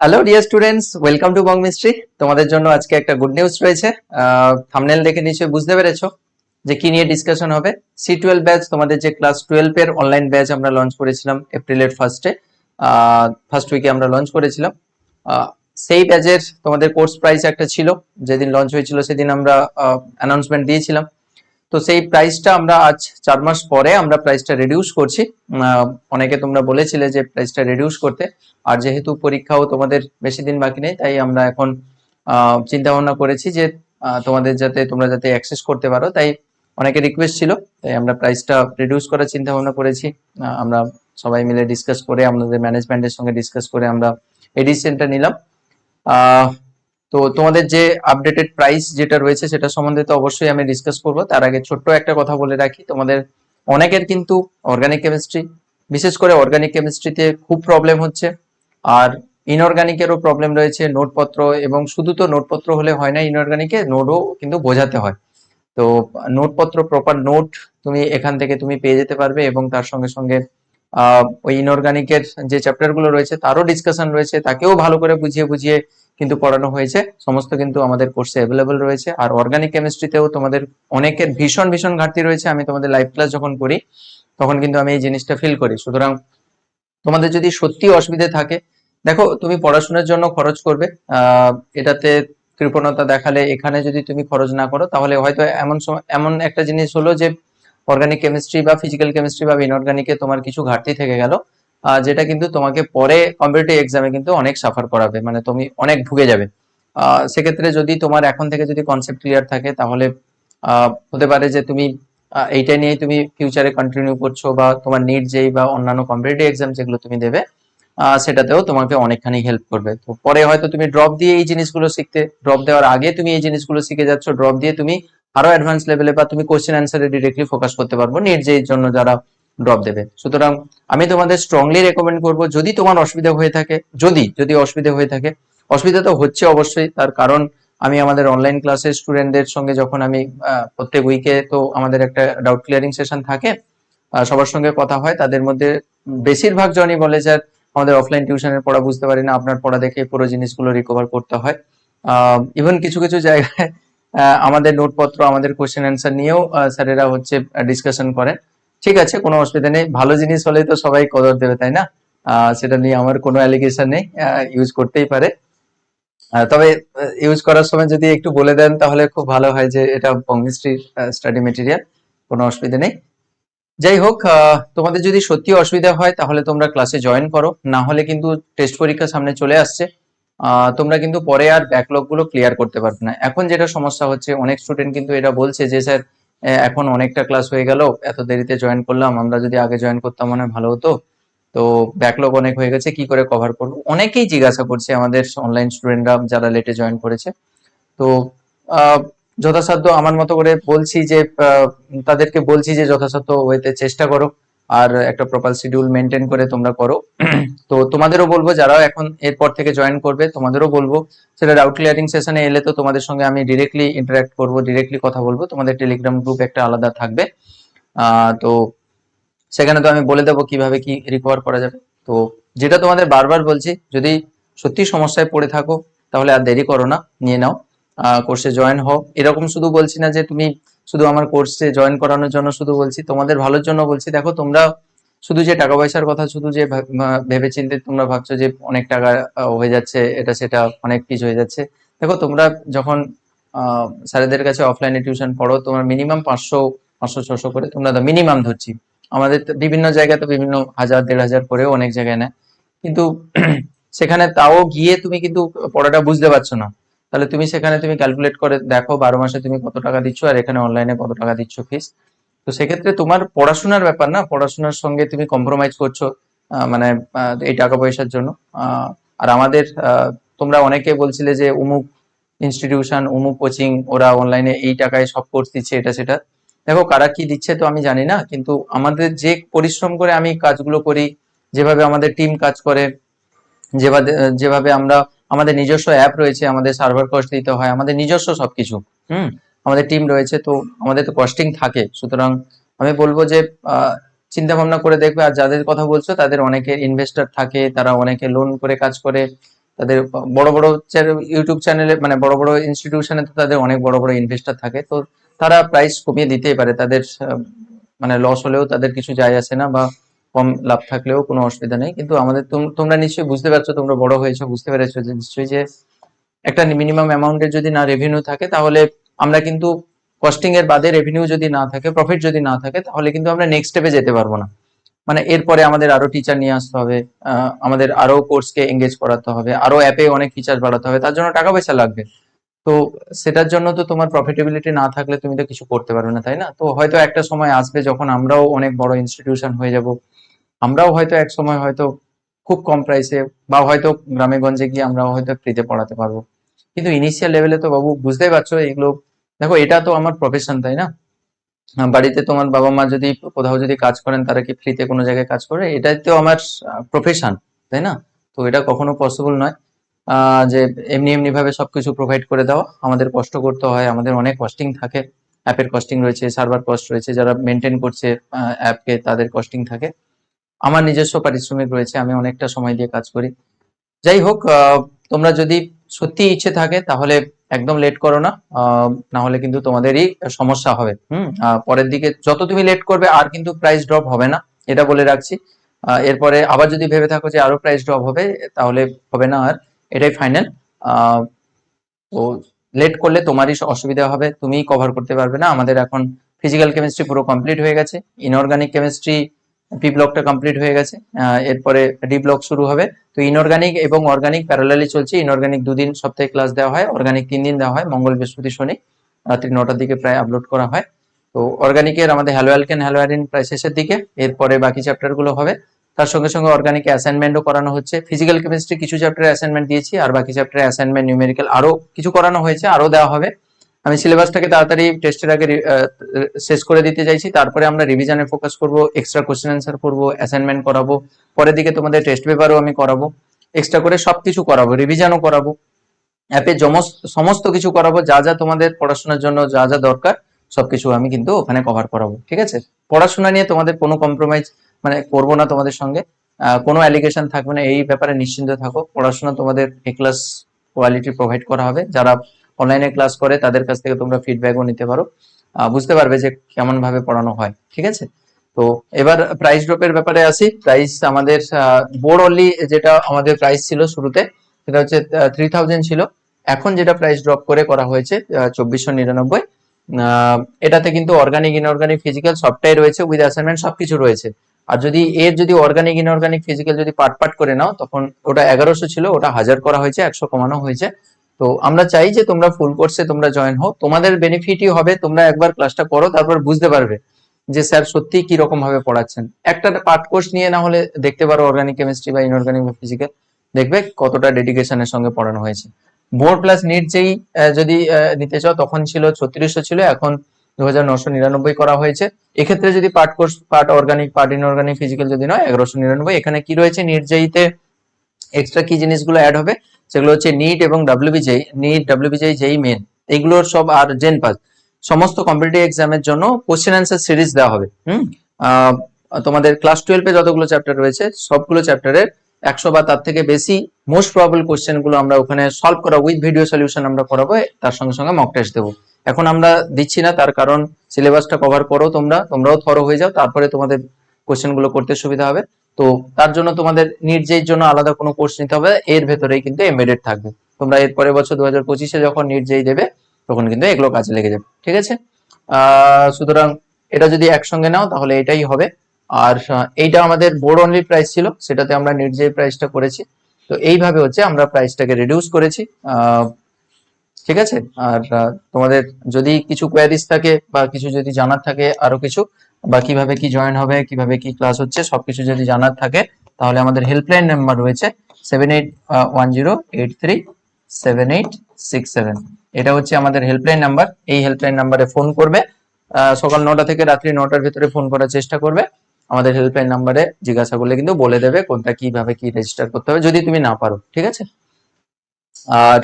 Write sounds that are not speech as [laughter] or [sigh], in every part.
Hello dear students welcome to Bong Mystery তোমাদের জন্য আজকে একটা গুড নিউজ রয়েছে। থামনেল দেখে নিশ্চয়ই বুঝতে পেরেছ যে কি নিয়ে ডিসকাশন হবে। সি টুয়েলভ ব্যাচ তোমাদের যে ক্লাস টুয়েলভ এর অনলাইন ব্যাচ আমরা লঞ্চ করেছিলাম এপ্রিলের ফার্স্টে ফার্স্ট উইকে আমরা লঞ্চ করেছিলাম। সেই ব্যাচের তোমাদের কোর্স প্রাইস একটা ছিল। যেদিন লঞ্চ হয়েছিল, সেদিন আমরা অ্যানাউন্সমেন্ট দিয়েছিলাম। তো সেই প্রাইসটা আমরা আজ চার মাস পরে আমরা প্রাইসটা রিডিউস করছি। অনেকে তোমরা বলেছিলে যে প্রাইসটা রিডিউস করতে। আর যেহেতু পরীক্ষাও তোমাদের বেশি দিন বাকি নেই তাই আমরা এখন চিন্তা ভাবনা করেছি যে তোমাদের যাতে তোমরা যাতে অ্যাক্সেস করতে পারো। তাই অনেকে রিকোয়েস্ট ছিল তাই আমরা প্রাইসটা রিডিউস করার চিন্তা ভাবনা করেছি আমরা সবাই মিলে ডিসকাস করে আমাদের ম্যানেজমেন্টের সঙ্গে ডিসকাস করে আমরা এই নিলাম। আহ, তো তোমাদের যে আপডেটেড প্রাইস যেটা রয়েছে সেটা সম্বন্ধে তো অবশ্যই আমি ডিসকাস করব। তার আগে ছোট্ট একটা কথা বলে রাখি তোমাদের অনেকের কিন্তু অর্গানিক কেমিস্ট্রি বিশেষ করে অর্গানিক কেমিস্ট্রিতে খুব প্রবলেম হচ্ছে। আর ইনঅর্গানিকেরও প্রবলেম রয়েছে নোটপত্র এবং শুধু তো নোটপত্র হলে হয় না ইনঅর্গানিকে নোটও কিন্তু বোঝাতে হয়। তো নোটপত্র প্রপার নোট তুমি এখান থেকে তুমি পেয়ে যেতে পারবে এবং তার সঙ্গে সঙ্গে আহ, ওই ইনঅর্গানিকের যে চ্যাপ্টারগুলো রয়েছে তারও ডিসকাশন রয়েছে তাকেও ভালো করে বুঝিয়ে বুঝিয়ে কিন্তু পড়ানো হয়েছে। সমস্ত কিন্তু আমাদের কোর্সে অ্যাভেলেবল রয়েছে। আর অর্গানিক কেমিস্ট্রিতেও তোমাদের অনেকের ভীষণ ভীষণ ঘাটতি রয়েছে। আমি তোমাদের লাইভ ক্লাস যখন করি, তখন কিন্তু আমি এই জিনিসটা ফিল করি। সুতরাং তোমাদের যদি সত্যি অসুবিধে থাকে, দেখো, তুমি পড়াশোনার জন্য খরচ করবে। এটাতে কৃপণতা দেখালে এখানে যদি তুমি খরচ না করো, তাহলে হয়তো এমন এমন একটা জিনিস হলো যে অর্গানিক কেমিস্ট্রি বা ফিজিক্যাল কেমিস্ট্রি বা ইনঅর্গানিকে তোমার কিছু ঘাটতি থেকে গেল। যেটা কিন্তু তোমাকে পরে কম্পিটিটিভ এক্সামে কিন্তু অনেক সাফার করাবে মানে তুমি অনেক ভুগে যাবে। সেক্ষেত্রে যদি তোমার এখন থেকে যদি কনসেপ্ট ক্লিয়ার থাকে, তাহলে হতে পারে যে তুমি এইটা নিয়েই তুমি ফিউচারে কন্টিনিউ করছ বা তোমার নিট যেই বা অন্যান্য কম্পিটিটিভ এক্সাম যেগুলো তুমি দেবে সেটাতেও তোমাকে অনেকখানি হেল্প করবে। তো পরে হয়তো তুমি ড্রপ দিয়ে এই জিনিসগুলো শিখতে ড্রপ দেওয়ার আগে তুমি এই জিনিসগুলো শিখে যাচ্ছ ড্রপ দিয়ে তুমি আরও অ্যাডভান্স লেভেলে বা তুমি কোশ্চেন অ্যান্সারে ডিরেক্টলি ফোকাস করতে পারব নিট যেই জন্য যারা ড্রপ দেবে। সুতরাং আমি তোমাদের স্ট্রংলি রেকমেন্ড করব, যদি তোমার অসুবিধা হয়ে থাকে, যদি যদি অসুবিধা হয়ে থাকে, অসুবিধা তো হচ্ছে অবশ্যই, তার কারণ আমি আমাদের অনলাইন ক্লাসের স্টুডেন্টদের সঙ্গে যখন আমি প্রত্যেক উইকে তো আমাদের একটা ডাউট ক্লিয়ারিং সেশন থাকে সবার সঙ্গে কথা হয়, তাদের মধ্যে বেশিরভাগ জনই বলে যে আমাদের অফলাইন টিউশনের পড়া বুঝতে পারি না আপনার পড়া দেখে পুরো জিনিসগুলো রিকভার করতে হয়। ইভেন কিছু কিছু জায়গায় আমাদের নোটপত্র আমাদের কোশ্চেন অ্যান্সার নিয়েও স্যারেরা হচ্ছে ডিসকাশন করেন ঠিক আছে, কোনো অসুবিধা নেই। ভালো জিনিস হলেই তো সবাই কদর দেবে, তাই না? সেটা নিয়ে আমার কোনো অ্যালিগেশন নেই। ইউজ করতেই পারে। তবে ইউজ করার সময় যদি একটু বলে দেন, তাহলে খুব ভালো হয় যে এটা বঙ্গিস্ট্রির স্টাডি মেটেরিয়াল কোনো অসুবিধা নেই। যাই হোক তোমাদের যদি সত্যি অসুবিধা হয়, তাহলে তোমরা ক্লাসে জয়েন করো। না হলে কিন্তু টেস্ট পরীক্ষা সামনে চলে আসছে। তোমরা কিন্তু পরে আর ব্যাকলগগুলো ক্লিয়ার করতে পারবে না। এখন যেটা সমস্যা হচ্ছে, অনেক স্টুডেন্ট কিন্তু এটা বলছে যে, স্যার এখন অনেকটা ক্লাস হয়ে গেল, এত দেরিতে জয়েন করলাম, আমরা যদি আগে জয়েন করতাম মনে ভালো হতো। তো ব্যাকলগ অনেক হয়ে গেছে, কি করে কভার করব? অনেকেই জিজ্ঞাসা করছে আমাদের অনলাইন স্টুডেন্টরা যারা লেটে জয়েন করেছে। তো যথাসাধ্য আমার মতো করে বলছি যে তাদেরকে বলছি যে যথাসাধ্য ওয়েতে চেষ্টা করো। আর একটা প্রপার শিডিউল মেনটেন করে তোমরা করো। তো তোমাদেরও বলব যারা এখন এরপর থেকে জয়েন করবে, তোমাদেরও বলব, সেটা ডাউট ক্লিয়ারিং সেশনে এলে তো তোমাদের সঙ্গে আমি ডিরেক্টলি ইন্টারাক্ট করব ডিরেক্টলি কথা বলব। তোমাদের টেলিগ্রাম গ্রুপ একটা আলাদা থাকবে। তো সেখানে তো আমি বলে দেবো কীভাবে কি রিকভার করা যাবে। তো যেটা তোমাদের বারবার বলছি, যদি সত্যি সমস্যায় পড়ে থাকো, তাহলে আর দেরি করো না, নিয়ে নাও। কোর্সে জয়েন হও। এরকম শুধু বলছি না যে তুমি শুধু আমার কোর্সে জয়েন করানোর জন্য শুধু বলছি, তোমাদের ভালোর জন্য বলছি। দেখো, তোমরা শুধু যে টাকা পয়সার কথা, শুধু যে ভাব- চিন্তে তোমরা ভাবছ যে অনেক টাকা হয়ে যাচ্ছে, এটা সেটা অনেক কিছু হয়ে যাচ্ছে। দেখো, তোমরা যখন স্যারেদের কাছে অফলাইনে টিউশন পড়ো, তোমার মিনিমাম পাঁচশো পাঁচশো, ছশো করে তোমরা তো মিনিমাম ধরছি। আমাদের বিভিন্ন জায়গায় তো বিভিন্ন হাজার, দেড় হাজার করেও অনেক জায়গায় নেয়। কিন্তু [clears throat] সেখানে তাও গিয়ে তুমি কিন্তু পড়াটা বুঝতে পারছ না। তাহলে তুমি সেখানে তুমি ক্যালকুলেট করে দেখো বারো মাসে তুমি কত টাকা দিচ্ছ আর এখানে অনলাইনে কত টাকা দিচ্ছ ফিস তো সেক্ষেত্রে তোমার পড়াশোনার ব্যাপার না, পড়াশোনার সঙ্গে তুমি কম্প্রোমাইজ করছ মানে এই টাকা পয়সার জন্য। আর আমাদের তোমরা অনেকে বলছিলে যে উমুক ইনস্টিটিউশন উমুক কোচিং ওরা অনলাইনে এই টাকায় সব কোর্স দিচ্ছে, এটা, সেটা। দেখো, কারা কি দিচ্ছে তো আমি জানি না, কিন্তু আমাদের যে পরিশ্রম করে আমি কাজগুলো করি, যেভাবে আমাদের টিম কাজ করে, যেভাবে যেভাবে আমরা আমাদের নিজস্ব অ্যাপ রয়েছে, আমাদের সার্ভার কস্ট দিতে হয়, আমাদের নিজস্ব সবকিছু, হুম? আমাদের টিম রয়েছে, তো আমাদের তো কস্টিং থাকে। সুতরাং আমি বলব যে চিন্তা ভাবনা করে দেখবে, আর যাদের কথা বলছো, তাদের অনেকে ইনভেস্টর থাকে, তারা অনেকে লোন করে কাজ করে, তাদের বড় বড় ইউটিউব চ্যানেলে মানে বড় বড় ইনস্টিটিউশনে তো তাদের অনেক বড় বড় ইনভেস্টর থাকে, তো তারা প্রাইস কমিয়ে দিতেই পারে, তাদের মানে লস হলেও তাদের কিছু যায় আসে না, বা কম লাভ থাকলেও কোনো অসুবিধা নেই। কিন্তু আমাদের তোম- তোমরা নিশ্চয়ই বুঝতে পারছ, তোমরা বড় হয়েছো, বুঝতে পেরেছ যে নিশ্চয়ই যে একটা মিনিমাম অ্যামাউন্টের যদি না রেভিনিউ থাকে, তাহলে আমরা কিন্তু কস্টিং এর বাদে রেভিনিউ যদি না থাকে প্রফিট যদি না থাকে, তাহলে কিন্তু আমরা নেক্সট স্টেপে যেতে পারব না। মানে এরপরে আমাদের আরও টিচার নিয়ে আসতে হবে আমাদের আরও কোর্সকে এঙ্গেজ করাতে হবে, আরও অ্যাপে অনেক ফিচার বাড়াতে হবে, তার জন্য টাকা পয়সা লাগবে। তো সেটার জন্য তো তোমার প্রফিটেবিলিটি না থাকলে তুমি তো কিছু করতে পারবে না, তাই না? তো হয়তো একটা সময় আসবে যখন আমরাও অনেক বড় ইনস্টিটিউশন হয়ে যাব। আমরাও হয়তো এক সময় হয়তো খুব কম প্রাইসে বা হয়তো গ্রামে গঞ্জে গিয়ে আমরাও হয়তো ফ্রিতে পড়াতে পারব। কিন্তু ইনিশিয়াল লেভেলে তো বাবু বুঝতেই পারছ এগুলো দেখো এটা তো আমার প্রফেশন তাই না? বাড়িতে তোমার বাবা মা যদি কোথাও যদি কাজ করেন, তারা কি ফ্রিতে কোনো জায়গায় কাজ করে? এটাই তো আমার প্রফেশন তাই না? তো এটা কখনো পসিবল নয়। যে এমনি এমনি ভাবে সবকিছু প্রোভাইড করে দেওয়া আমাদের কষ্ট করতে হয়, আমাদের অনেক কস্টিং থাকে। অ্যাপের কস্টিং রয়েছে সার্ভার কস্ট রয়েছে, যারা মেনটেন করছে অ্যাপকে তাদের কস্টিং থাকে। আমার নিজস্ব পারিশ্রমিক রয়েছে, আমি অনেকটা সময় দিয়ে কাজ করি। যাই হোক তোমরা যদি সত্যি ইচ্ছে থাকে, তাহলে একদম লেট করো না না হলে কিন্তু তোমাদেরই সমস্যা হবে। হুম পরের দিকে যত তুমি লেট করবে, আর কিন্তু প্রাইস ড্রপ হবে না, এটা বলে রাখছি। এরপরে আবার যদি ভেবে থাকো যে আরও প্রাইস ড্রপ হবে, তাহলে হবে না আর, এটাই ফাইনাল তো লেট করলে তোমারই অসুবিধা হবে, তুমিই কভার করতে পারবে না। আমাদের এখন ফিজিক্যাল কেমিস্ট্রি পুরো কমপ্লিট হয়ে গেছে ইনঅর্গানিক কেমিস্ট্রি পি ব্লকটা কমপ্লিট হয়ে গেছে। এরপরে ডি ব্লক শুরু হবে। তো ইনঅর্গানিক এবং অর্গানিক প্যারালালি চলছে। ইনঅর্গানিক দুদিন সপ্তাহে ক্লাস দেওয়া হয় অর্গানিক তিন দিন দেওয়া হয়। মঙ্গল, বৃহস্পতি, শনি রাত্রি নটার দিকে প্রায় আপলোড করা হয়। তো অর্গানিকের আমাদের হ্যালো অ্যালকেন হ্যালো অ্যারিন প্রায় শেষের দিকে। এরপরে বাকি চ্যাপ্টারগুলো হবে। তার সঙ্গে সঙ্গে অর্গানিকে অ্যাসাইনমেন্টও করানো হচ্ছে। ফিজিক্যাল কেমিস্ট্রি কিছু চ্যাপ্টারে অ্যাসাইনমেন্ট দিয়েছি, আর বাকি চ্যাপ্টারে অ্যাসাইনমেন্ট নিউমেরিক্যাল আরও কিছু করানো হয়েছে, আরও দেওয়া হবে। আমি সিলেবাসটাকে তাড়াতাড়ি টেস্টের আগে শেষ করে দিতে চাইছি। তারপরে আমরা রিভিশনে ফোকাস করব এক্সট্রা কোশ্চেন অ্যান্সার করব অ্যাসাইনমেন্ট করাবো। পরের দিকে তোমাদের টেস্ট পেপারও আমি করাবো। এক্সট্রা করে সব কিছু করাবো। রিভিশনও করাবো অ্যাপে সমস্ত কিছু করাবো, যা যা তোমাদের পড়াশোনার জন্য যা যা দরকার, সবকিছু আমি কিন্তু ওখানে কভার করাবো, ঠিক আছে? পড়াশোনা নিয়ে তোমাদের কোনো কম্প্রোমাইজ মানে করব না তোমাদের সঙ্গে। কোনো অ্যালিগেশন থাকবে না, এই ব্যাপারে নিশ্চিন্ত থাকো। পড়াশোনা তোমাদের এ ক্লাস কোয়ালিটি প্রোভাইড করা হবে। যারা অনলাইনে ক্লাস করে তাদের কাছ থেকে তোমরা ফিডব্যাকও নিতে পারো। বুঝতে পারবে যে কেমন ভাবে পড়ানো হয়, ঠিক আছে? তো এবার প্রাইস ড্রপের ব্যাপারে আসি। প্রাইস আমাদের বোর্ড অনলি যেটা আমাদের প্রাইস ছিল শুরুতে, সেটা হচ্ছে থ্রি থাউজেন্ড ছিল। এখন যেটা প্রাইস ড্রপ করে করা হয়েছে চব্বিশশো নিরানব্বই। এটাতে কিন্তু অর্গানিক ইনঅর্গানিক ফিজিক্যাল সবটাই রয়েছে উইথ অ্যাসাইনমেন্ট সবকিছু রয়েছে। আর যদি এর যদি অর্গানিক ইনঅর্গানিক ফিজিক্যাল যদি পার্ট পার্ট করে নাও, তখন ওটা এগারোশো ছিল, ওটা হাজার করা হয়েছে, একশো কমানো হয়েছে। তো আমরা চাই যে তোমরা ফুল কোর্সে তোমরা জয়েন হও। তোমাদের বেনিফিটই হবে, তোমরা একবার ক্লাসটা করো, তারপর বুঝতে পারবে যে স্যার সত্যি কি রকম ভাবে পড়াচ্ছেন। একটা পার্ট কোর্স নিয়ে না হলে দেখতে পারো অর্গানিক কেমিস্ট্রি বা ইনঅর্গানিক বা ফিজিক্যাল দেখবে কতটা ডেডিকেশনের সঙ্গে পড়ানো হয়েছে। বোর্ড প্লাস নিট যেই যদি নিতে চাও, তখন ছিল ছত্রিশশো ছিল, এখন দু হাজার নশো নিরানব্বই করা হয়েছে। এক্ষেত্রে যদি part course part organic part inorganic physical যদি নয়, এগারোশো নিরানব্বই। এখানে কি রয়েছে? নিট যেইতে এক্সট্রা কি জিনিসগুলো অ্যাড হবে? সেগুলো হচ্ছে নিট এবং ডাব্লিউবিজেই নিট ডাব্লিউবিজেই যেই মেন এগুলোর সব আর জেন পাস সমস্ত কম্পিটিটিভ এক্সামের জন্য কোশ্চেন অ্যান্সার সিরিজ দেওয়া হবে। হুম? তোমাদের ক্লাস টুয়েলভে যতগুলো চ্যাপ্টার রয়েছে, সবগুলো চ্যাপ্টারের একশো বা তার থেকে বেশি মোস্ট প্রবাবল কোশ্চেনগুলো আমরা ওখানে সলভ করা উইথ ভিডিও সলিউশন আমরা করাবো, তার সঙ্গে সঙ্গে মক টেস্ট দেবো। এখন আমরা দিচ্ছি না, তার কারণ সিলেবাসটা কভার করো তোমরা, তোমরাও থরো হয়ে যাও, তারপরে তোমাদের কোশ্চেনগুলো করতে সুবিধা হবে। তো তার জন্য তোমাদের নির্জের জন্য আলাদা কোনো কোর্স নিতে হবে। এর ভেতরেই কিন্তু এমবেডেড থাকবে। তোমরা এর পরের বছর দু হাজার পঁচিশে যখন নির্জেই দেবে, তখন কিন্তু এগুলো কাজে লেগে যাবে। ঠিক আছে? সুতরাং এটা যদি একসঙ্গে নাও, তাহলে এটাই হবে। আর এইটা আমাদের বোর্ড অনলি প্রাইস ছিল, সেটাতে আমরা নির্জেই প্রাইসটা করেছি। তো এইভাবে হচ্ছে আমরা প্রাইসটাকে রিডিউস করেছি। ঠিক আছে? আর তোমাদের যদি কিছু কোয়ারিজ থাকে বা কিছু যদি জানার থাকে আরও কিছু বা কীভাবে কি জয়েন হবে, কীভাবে কি ক্লাস হচ্ছে, সবকিছু যদি জানার থাকে, তাহলে আমাদের হেল্পলাইন নাম্বার রয়েছে seven eight one zero eight three seven eight six seven এটা হচ্ছে আমাদের হেল্পলাইন নাম্বার এই হেল্পলাইন নাম্বারে ফোন করবে। সকাল নটা থেকে রাত্রি নটার ভিতরে ফোন করার চেষ্টা করবে। আমাদের হেল্পলাইন নাম্বারে জিজ্ঞাসা করলে কিন্তু বলে দেবে কোনটা কীভাবে কি রেজিস্টার করতে হবে, যদি তুমি না পারো, ঠিক আছে? আর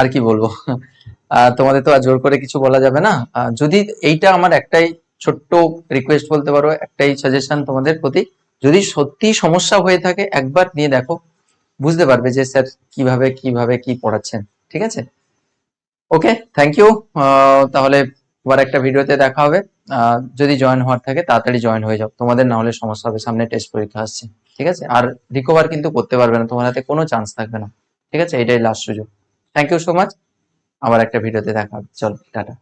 আর কি বলব? [laughs] তোমাদের তো আর জোর করে কিছু বলা যাবে না। যদি এইটা আমার একটাই ছোট্ট রিকোয়েস্ট বলতে পারো, একটাই সাজেশন তোমাদের প্রতি। যদি সত্যি সমস্যা হয়ে থাকে, একবার নিয়ে দেখো। বুঝতে পারবে যে স্যার কীভাবে কীভাবে, কি পড়াচ্ছেন। ঠিক আছে? ওকে থ্যাংক ইউ তাহলে আবার একটা ভিডিওতে দেখা হবে। যদি জয়েন হওয়ার থাকে, তাড়াতাড়ি জয়েন হয়ে যাও। তোমাদের না হলে সমস্যা হবে, সামনে টেস্ট পরীক্ষা আসছে। ঠিক আছে? আর রিকভার কিন্তু করতে পারবে না, তোমার হাতে কোনো চান্স থাকবে না। ঠিক আছে? এটাই লাস্ট সুযোগ। থ্যাংক ইউ সো মাচ আবার একটা ভিডিওতে দেখা হবে। চলো, টাটা।